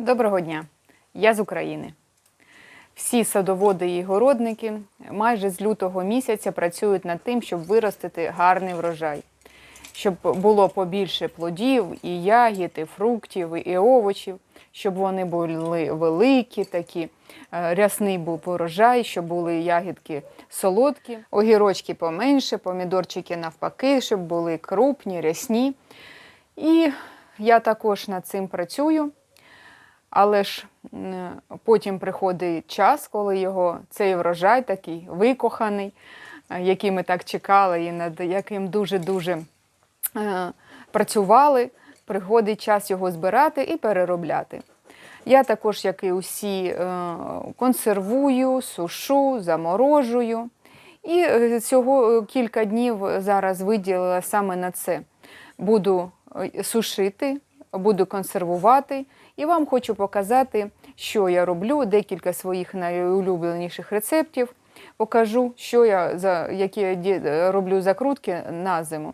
Доброго дня! Я з України. Всі садоводи і городники майже з лютого місяця працюють над тим, щоб виростити гарний врожай, щоб було побільше плодів, і ягід, і фруктів, і овочів, щоб вони були великі, такі, е, рясний був урожай, щоб були ягідки солодкі, огірочки поменше, помідорчики навпаки, щоб були крупні, рясні. І я також над цим працюю. Але ж потім приходить час, коли його цей врожай такий викоханий, е, який ми так чекали, і над яким дуже-дуже е, працювали. Приходить час його збирати і переробляти. Я також, як і усі, е, консервую, сушу, заморожую. І цього кілька днів зараз виділила саме на це. Буду сушити, буду консервувати. І вам хочу показати, що я роблю, декілька своїх найулюбленіших рецептів. Покажу, що я за які я роблю закрутки на зиму.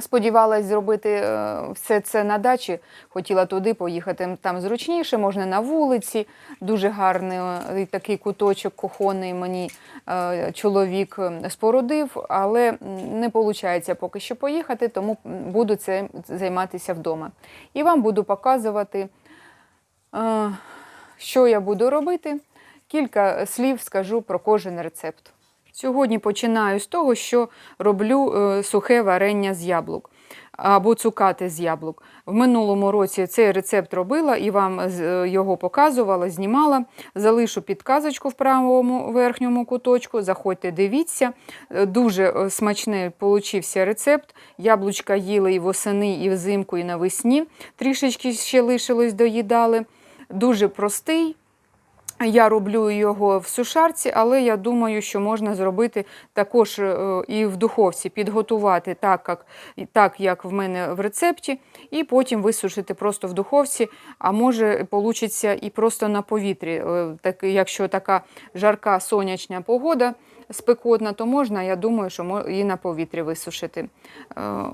Сподівалась зробити е, все це на дачі. Хотіла туди поїхати. Там зручніше, можна на вулиці. Дуже гарний е, такий куточок кухонний мені е, чоловік спорудив, але не виходить поки що поїхати, тому буду цим займатися вдома. І вам буду показувати, що я буду робити. Кілька слів скажу про кожен рецепт. Сьогодні починаю з того, що роблю е, сухе варення з яблук або цукати з яблук. В минулому році цей рецепт робила і вам е, його показувала, знімала. Залишу підказочку в правому верхньому куточку. Заходьте, дивіться. Е, Дуже е, смачний получився рецепт. Яблучка їли і восени, і взимку, і навесні. Трішечки ще лишилось, доїдали. Дуже простий. Я роблю його в сушарці, але я думаю, що можна зробити також е, і в духовці, підготувати так, як, так, як в мене в рецепті, і потім висушити просто в духовці, а може вийде і просто на повітрі. Е, Так, якщо така жарка сонячна погода, спекотна, то можна, я думаю, що і на повітрі висушити. Е,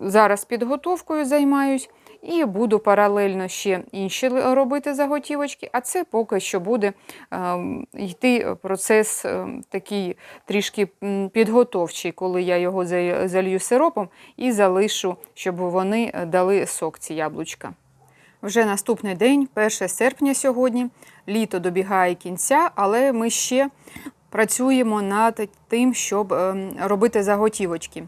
Зараз підготовкою займаюсь і буду паралельно ще інші робити заготівочки, а це поки що буде ем, йти процес ем, такий трішки підготовчий, коли я його залью сиропом і залишу, щоб вони дали сок ці яблучка. Вже наступний день, 1 серпня сьогодні, літо добігає кінця, але ми ще працюємо над тим, щоб ем, робити заготівочки.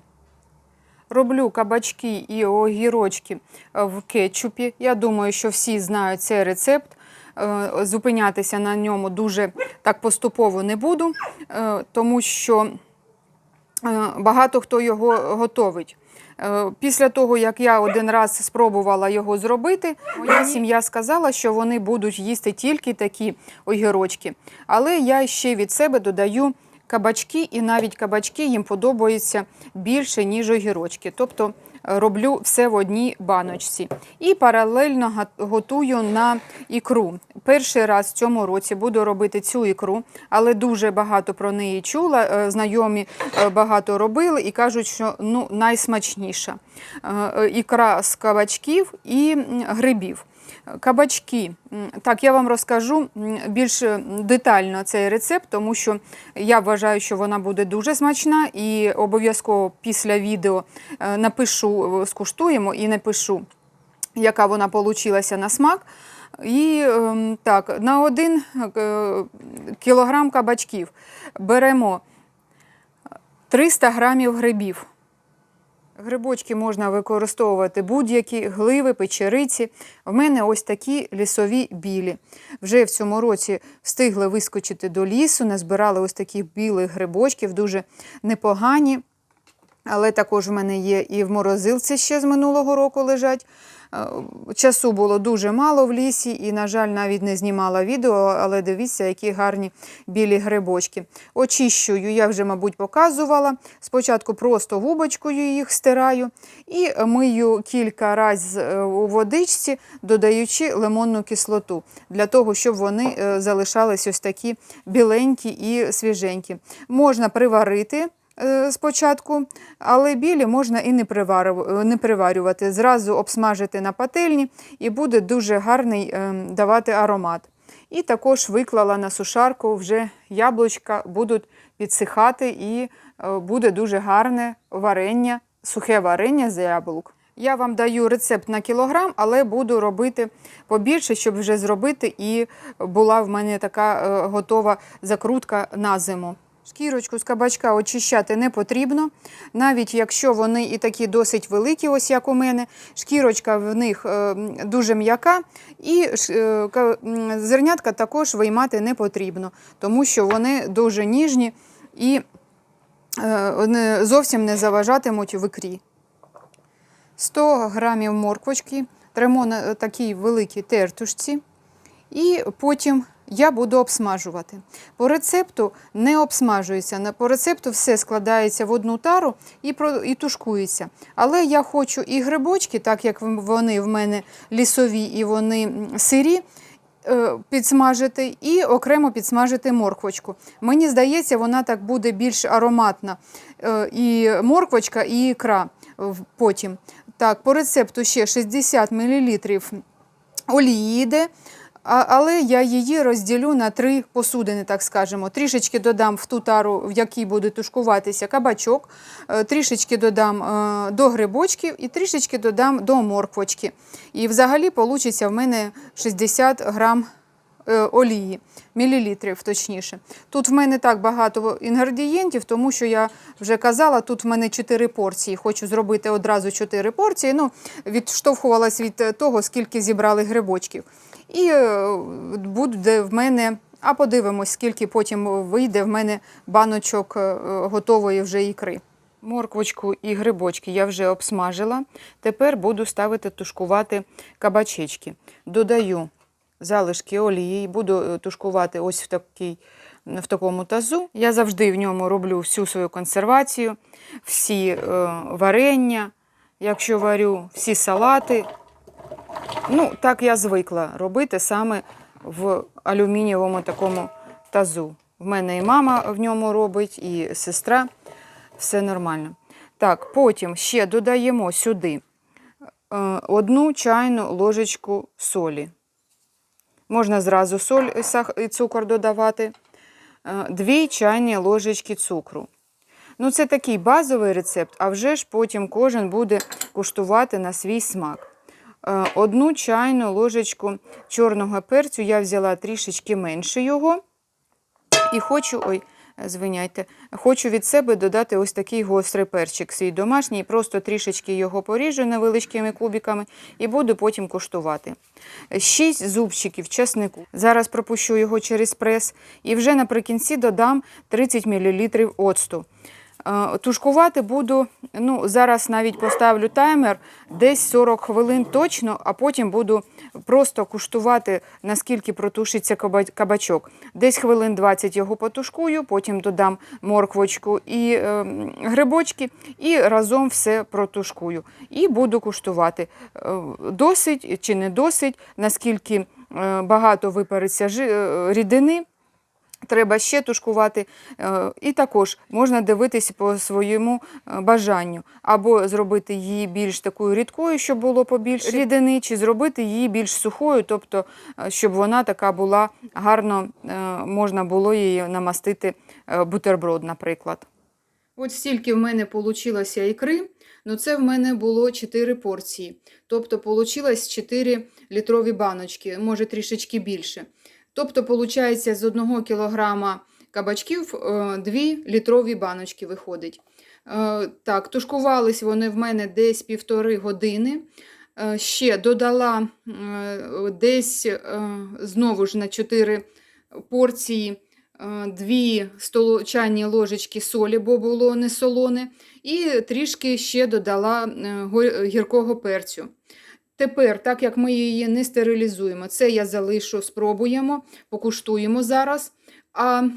Роблю кабачки і огірочки е, в кетчупі. Я думаю, що всі знають цей рецепт. Е, Зупинятися на ньому дуже так поступово не буду, е, тому що багато хто його готовить. Е, Після того, як я один раз спробувала його зробити, моя сім'я сказала, що вони будуть їсти тільки такі огірочки. Але я ще від себе додаю кабачки, і навіть кабачки їм подобаються більше, ніж огірочки. Тобто роблю все в одній баночці. І паралельно готую на ікру. Перший раз в цьому році буду робити цю ікру, але дуже багато про неї чула. е, Знайомі е, багато робили і кажуть, що ну, найсмачніша. Е, Ікра з кабачків і грибів. Кабачки. Так, я вам розкажу більш детально цей рецепт, тому що я вважаю, що вона буде дуже смачна і обов'язково після відео е, напишу, скуштуємо і напишу, яка вона получилася на смак. І ем, так, на один е, кілограм кабачків беремо 300 грамів грибів. Грибочки можна використовувати будь-які гливи, печериці. В мене ось такі лісові білі. Вже в цьому році встигли вискочити до лісу, назбирали ось таких білих грибочків, дуже непогані. Але також в мене є і в морозилці ще з минулого року лежать. Е, Часу було дуже мало в лісі, і, на жаль, навіть не знімала відео, але дивіться, які гарні білі грибочки. Очищую, я вже, мабуть, показувала. Спочатку просто губочкою їх стираю і мию кілька разів е, у водичці, додаючи лимонну кислоту, для того, щоб вони е, залишались ось такі біленькі і свіженькі. Можна приварити спочатку, але білі можна і не, приварювати. Зразу обсмажити на пательні і буде дуже гарний е, давати аромат. І також виклала на сушарку вже яблучка, будуть підсихати і е, буде дуже гарне варення, сухе варення з яблук. Я вам даю рецепт на кілограм, але буду робити побільше, щоб вже зробити, і була в мене така е, готова закрутка на зиму. Шкірочку з кабачка очищати не потрібно, навіть якщо вони і такі досить великі, ось як у мене. Шкірочка в них е, дуже м'яка, і е, зернятка також виймати не потрібно, тому що вони дуже ніжні і е, зовсім не заважатимуть в ікрі. 100 грамів морквочки, тремо на такій великій тертушці. І потім я буду обсмажувати. По рецепту не обсмажується. По рецепту все складається в одну тару і, і тушкується. Але я хочу і грибочки, так як вони в мене лісові і вони сирі, е, підсмажити і окремо підсмажити морквочку. Мені здається, вона так буде більш ароматна. Е, І морквочка, і ікра потім. Так, по рецепту ще 60 мл олії йде. А- Але я її розділю на три посудини, так скажемо. Трішечки додам в ту тару, в якій буде тушкуватися кабачок, е, трішечки додам е, до грибочків і трішечки додам до морквочки. І взагалі вийде в мене 60 грам олії, мілілітрів точніше. Тут в мене так багато інгредієнтів, тому що я вже казала, тут в мене 4 порції. Хочу зробити одразу 4 порції. Ну, відштовхувалась від е, того, скільки зібрали грибочків. І е, буде в мене, а подивимось, скільки потім вийде в мене баночок е, готової вже ікри. Морквочку і грибочки я вже обсмажила. Тепер буду ставити тушкувати кабачечки. Додаю залишки олії, буду е, тушкувати ось в, такій, в такому тазу. Я завжди в ньому роблю всю свою консервацію, всі е, варення, якщо варю, всі салати. Ну, так я звикла робити саме в алюмінієвому такому тазу. В мене і мама в ньому робить, і сестра. Все нормально. Так, потім ще додаємо сюди е, одну чайну ложечку солі. Можна зразу соль і цукор додавати. Е, Дві чайні ложечки цукру. Ну, це такий базовий рецепт, а вже ж потім кожен буде куштувати на свій смак. Е, Одну чайну ложечку чорного перцю я взяла трішечки менше його. І хочу, ой, звиняйте, хочу від себе додати ось такий гострий перчик свій домашній, просто трішечки його поріжу невеличкими кубиками і буду потім куштувати. Шість зубчиків чеснику. Зараз пропущу його через прес і вже наприкінці додам 30 мл оцту. Е, Тушкувати буду, ну, зараз навіть поставлю таймер, десь 40 хвилин точно, а потім буду просто куштувати, наскільки протушиться кабачок. Десь хвилин 20 його потушкую, потім додам морквочку і е, грибочки, і разом все протушкую. І буду куштувати. Е, Досить чи не досить, наскільки е, багато випариться рідини. Треба ще тушкувати, Е, і також можна дивитись по своєму е, бажанню, або зробити її більш такою рідкою, щоб було побільше рідини, чи зробити її більш сухою, тобто е, щоб вона така була гарно, можна було її намастити бутерброд, наприклад. От стільки в мене вийшло ікри, ну це в мене було 4 порції. Тобто вийшло 4 літрові баночки, може трішечки більше. Тобто, виходить, з 1 кілограма кабачків 2 літрові баночки виходить. Е, Так, тушкувались вони в мене десь півтори години. Е, Ще додала е, десь е, знову ж на 4 порції е, дві чайні ложечки солі, бо було не солоне, і трішки ще додала е, гіркого перцю. Тепер, так як ми її не стерилізуємо, це я залишу, спробуємо, покуштуємо зараз. А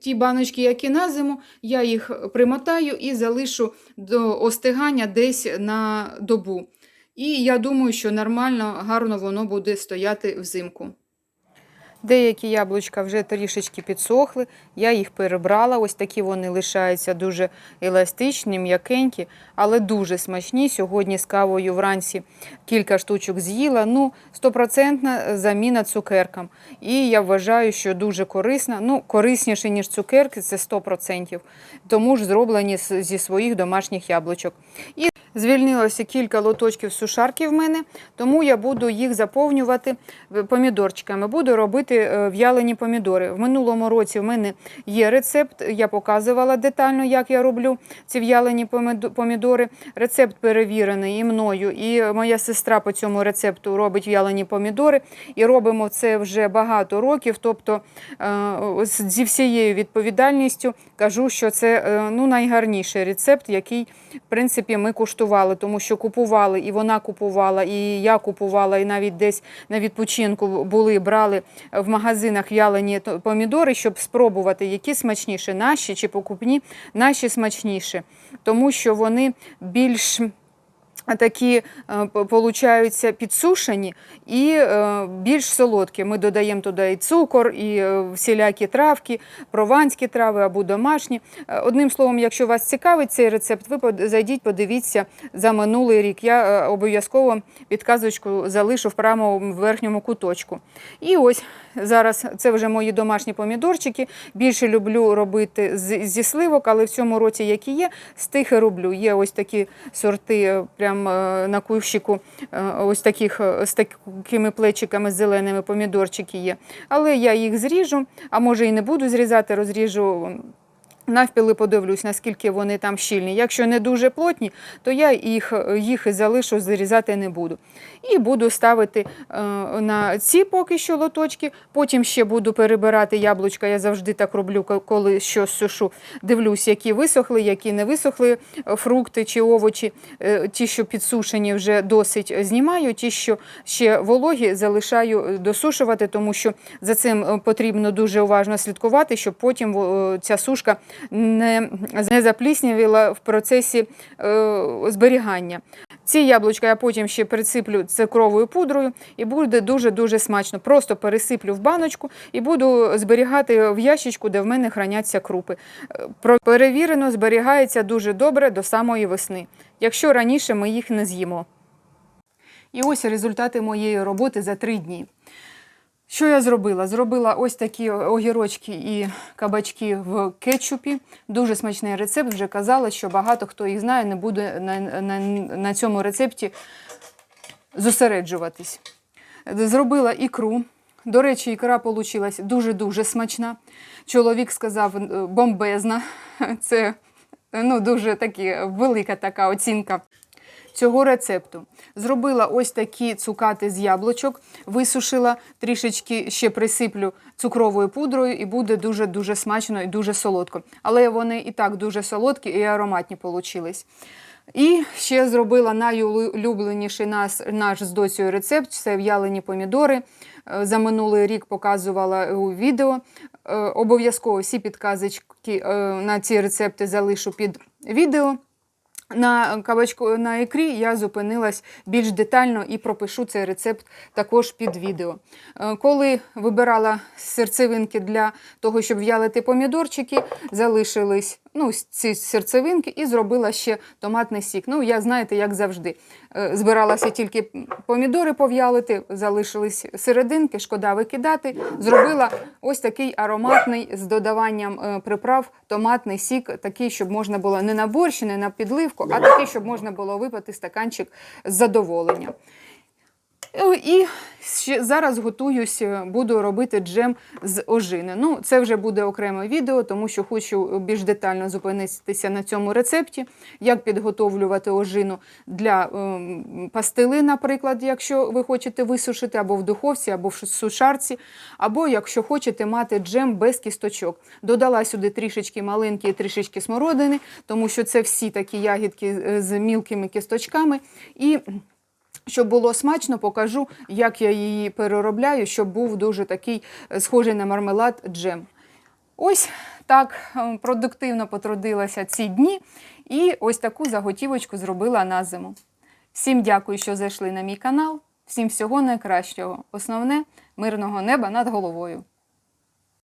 ті, баночки, які на зиму, я їх примотаю і залишу до остигання десь на добу. І я думаю, що нормально, гарно воно буде стояти взимку. Деякі яблучка вже трішечки підсохли, я їх перебрала. Ось такі вони лишаються дуже еластичні, м'якенькі, але дуже смачні. Сьогодні з кавою вранці кілька штучок з'їла. Ну, стопроцентна заміна цукеркам. І я вважаю, що дуже корисна. Ну, корисніше, ніж цукерки, це 100%. Тому ж зроблені зі своїх домашніх яблучок. І Звільнилося кілька лоточків сушарки в мене, тому я буду їх заповнювати е, помідорчиками. Буду робити е, в'ялені помідори. В минулому році в мене є рецепт, я показувала детально, як я роблю ці в'ялені помідори. Рецепт перевірений і мною, і моя сестра по цьому рецепту робить в'ялені помідори. І робимо це вже багато років. Тобто е, зі всією відповідальністю кажу, що це ну, найгарніший рецепт, який в принципі ми куштували, тому що купували, і вона купувала, і я купувала, і навіть десь на відпочинку були, брали в магазинах в'ялені помідори, щоб спробувати, які смачніші, наші чи покупні, наші смачніші, тому що вони більш такі е, получаються підсушені і е, більш солодкі. Ми додаємо туди і цукор, і е, всілякі травки, прованські трави або домашні. Одним словом, якщо вас цікавить цей рецепт, ви зайдіть, подивіться за минулий рік. Я обов'язково підказочку залишу в правому верхньому куточку. І ось зараз це вже мої домашні помідорчики. Більше люблю робити зі сливок, але в цьому році, які є, з тих і роблю. Є ось такі сорти, прям е, на кущику, е, ось таких е, з такими плечиками зеленими помідорчики є. Але я їх зріжу, а може і не буду зрізати, розріжу. Навпіли подивлюсь, наскільки вони там щільні. Якщо не дуже плотні, то я їх, їх залишу, зарізати не буду. І буду ставити е, на ці поки що лоточки. Потім ще буду перебирати яблучка. Я завжди так роблю, коли щось сушу. Дивлюсь, які висохли, які не висохли е, фрукти чи овочі. Е, Ті, що підсушені, вже досить знімаю. Ті, що ще вологі, залишаю досушувати, тому що за цим потрібно дуже уважно слідкувати, щоб потім ця сушка не, не запліснявіла в процесі е, зберігання. Ці яблучка я потім ще присиплю цукровою пудрою і буде дуже-дуже смачно. Просто пересиплю в баночку і буду зберігати в ящичку, де в мене храняться крупи. Перевірено, зберігається дуже добре до самої весни, якщо раніше ми їх не з'їмо. І ось результати моєї роботи за три дні. Що я зробила? Зробила ось такі огірочки і кабачки в кетчупі. Дуже смачний рецепт. Вже казала, що багато хто їх знає, не буде на, на, на цьому рецепті зосереджуватись. Зробила ікру. До речі, ікра вийшла дуже-дуже смачна. Чоловік сказав бомбезна. Це ну, дуже такі, велика така оцінка цього рецепту. Зробила ось такі цукати з яблучок, висушила, трішечки ще присиплю цукровою пудрою і буде дуже-дуже смачно і дуже солодко. Але вони і так дуже солодкі і ароматні получились. І ще зробила найулюбленіший наш, наш з доцею рецепт це в'ялені помідори. Е, За минулий рік показувала у відео. Е, Обов'язково всі підказочки е, на ці рецепти залишу під відео. На кабачку на ікрі я зупинилась більш детально і пропишу цей рецепт також під відео. Е, Коли вибирала серцевинки для того, щоб в'ялити помідорчики, залишились ну, ці серцевинки і зробила ще томатний сік. Ну, я знаєте, як завжди. Е, Збиралася тільки помідори пов'ялити, залишились серединки, шкода викидати. Зробила ось такий ароматний з додаванням е, приправ томатний сік, такий, щоб можна було не на борщ, не на підливку, а такий, щоб можна було випити стаканчик з задоволенням. Е, І ще зараз готуюсь, е, буду робити джем з ожини. Ну, це вже буде окреме відео, тому що хочу більш детально зупинитися на цьому рецепті, як підготовлювати ожину для ем, пастили, наприклад, якщо ви хочете висушити або в духовці, або в сушарці, або якщо хочете мати джем без кісточок. Додала сюди трішечки малинки і трішечки смородини, тому що це всі такі ягідки е, з мілкими кісточками. І щоб було смачно, покажу, як я її переробляю, щоб був дуже такий е, схожий на мармелад джем. Ось так е, продуктивно потрудилася ці дні і ось таку заготівочку зробила на зиму. Всім дякую, що зайшли на мій канал. Всім всього найкращого. Основне мирного неба над головою.